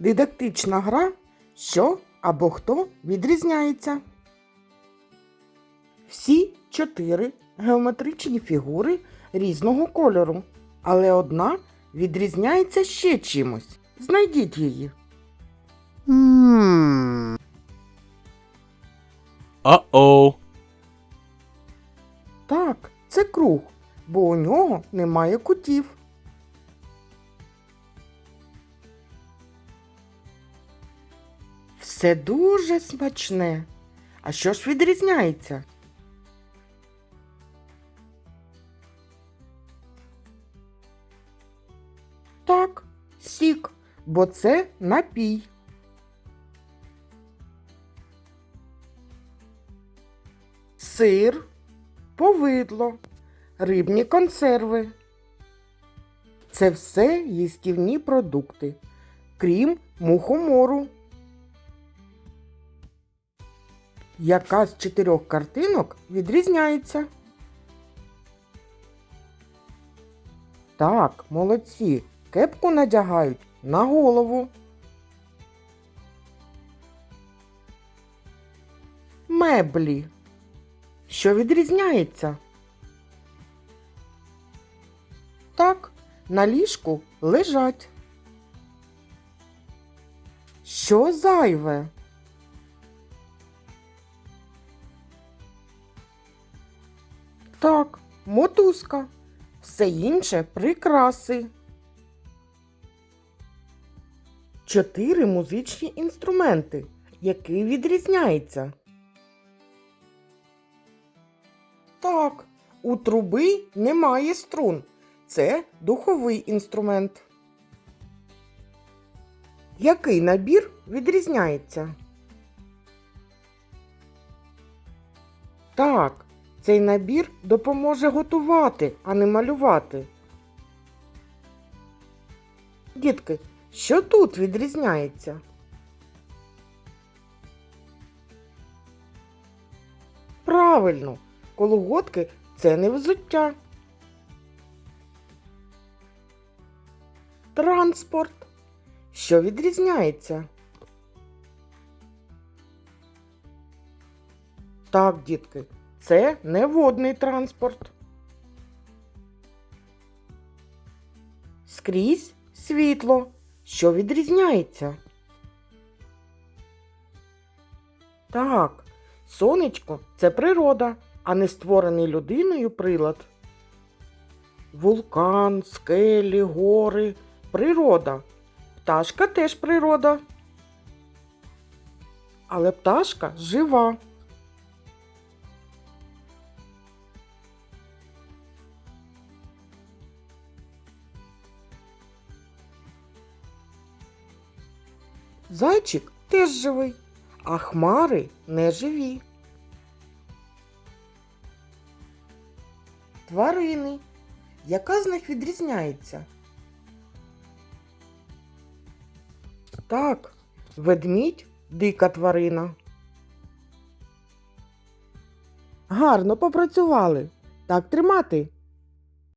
Дидактична гра, що або хто відрізняється. Всі чотири геометричні фігури різного кольору, але одна відрізняється ще чимось. Знайдіть її. Uh-oh. Так, це круг, бо у нього немає кутів. Все дуже смачне. А що ж відрізняється? Так, сік, бо це напій. Сир, повидло, рибні консерви. Це все їстівні продукти, крім мухомору. Яка з чотирьох картинок відрізняється? Так, молодці. Кепку надягають на голову. Меблі. Що відрізняється? Так, на ліжку лежать. Що зайве? Так, мотузка. Все інше прикраси. Чотири музичні інструменти, які відрізняються. Так, у труби немає струн. Це духовий інструмент. Який набір відрізняється? Так, цей набір допоможе готувати, а не малювати. Дітки, що тут відрізняється? Правильно, колготки це не взуття. Транспорт. Що відрізняється? Так, дітки, це не водний транспорт. Скрізь світло. Що відрізняється? Так, сонечко це природа, а не створений людиною прилад. Вулкан, скелі, гори природа. Пташка теж природа. Але пташка жива. Зайчик теж живий, а хмари не живі. Тварини. Яка з них відрізняється? Так, ведмідь дика тварина. Гарно попрацювали. Так тримати.